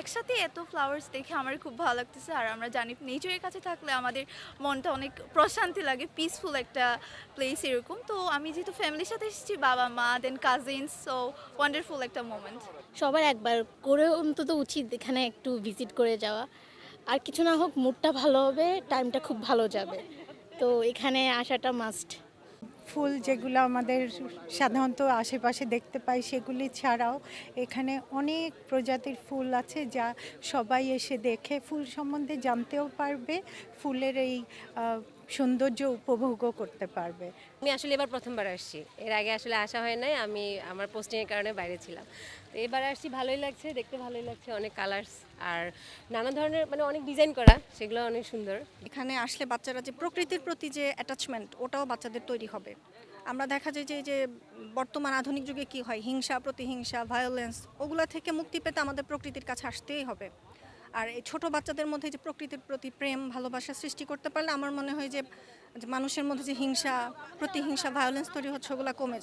একসাথে এত ফ্লাওয়ার্স দেখে আমার খুব ভালো লাগতেছে আর আমরা জানি নেচারের কাছে থাকলে আমাদের মনটা অনেক প্রশান্তি লাগে পিসফুল একটা প্লেস এরকম। তো আমি যেহেতু ফ্যামিলির সাথে এসেছি, বাবা, মা দেন কাজিনস সো ওয়ান্ডারফুল একটা মোমেন্ট সবার একবার করে অন্তত উচিত এখানে একটু ভিজিট করে যাওয়া। আর কিছু না হোক মুডটা ভালো হবে টাইমটা খুব ভালো যাবে। তো এখানে আসাটা মাস্ট ফুল যেগুলো আমাদের সাধারণত আশেপাশে দেখতে পাই সেগুলি ছাড়াও এখানে অনেক প্রজাতির ফুল আছে যা সবাই এসে দেখে। ফুল সম্বন্ধে জানতেও পারবে। ফুলের এই সৌন্দর্য উপভোগও করতে পারবে। আমি আসলে এবার প্রথমবার আসছি। এর আগে আসলে আসা হয় নাই আমি আমার পোস্টিংয়ের কারণে বাইরে ছিলাম। তো এবার আসছি ভালোই লাগছে দেখতে ভালোই লাগছে অনেক কালার্স আর নানা ধরনের মানে অনেক ডিজাইন করা সেগুলো অনেক সুন্দর। এখানে আসলে বাচ্চারা যে প্রকৃতির প্রতি যে অ্যাটাচমেন্ট ওটাও বাচ্চাদের তৈরি হবে। আমরা দেখা যায় যে যে বর্তমান আধুনিক যুগে কি হয় হিংসা প্রতিহিংসা ভায়োলেন্স ওগুলা থেকে মুক্তি পেতে আমাদের প্রকৃতির কাছে আসতেই হবে। আর এই ছোটো বাচ্চাদের মধ্যে যে প্রকৃতির প্রতি প্রেম, ভালোবাসা সৃষ্টি করতে পারলে আমার মনে হয় যে মানুষের মধ্যে যে হিংসা, প্রতিহিংসা ভায়োলেন্স তৈরি হচ্ছে, ওগুলো কমে যাবে।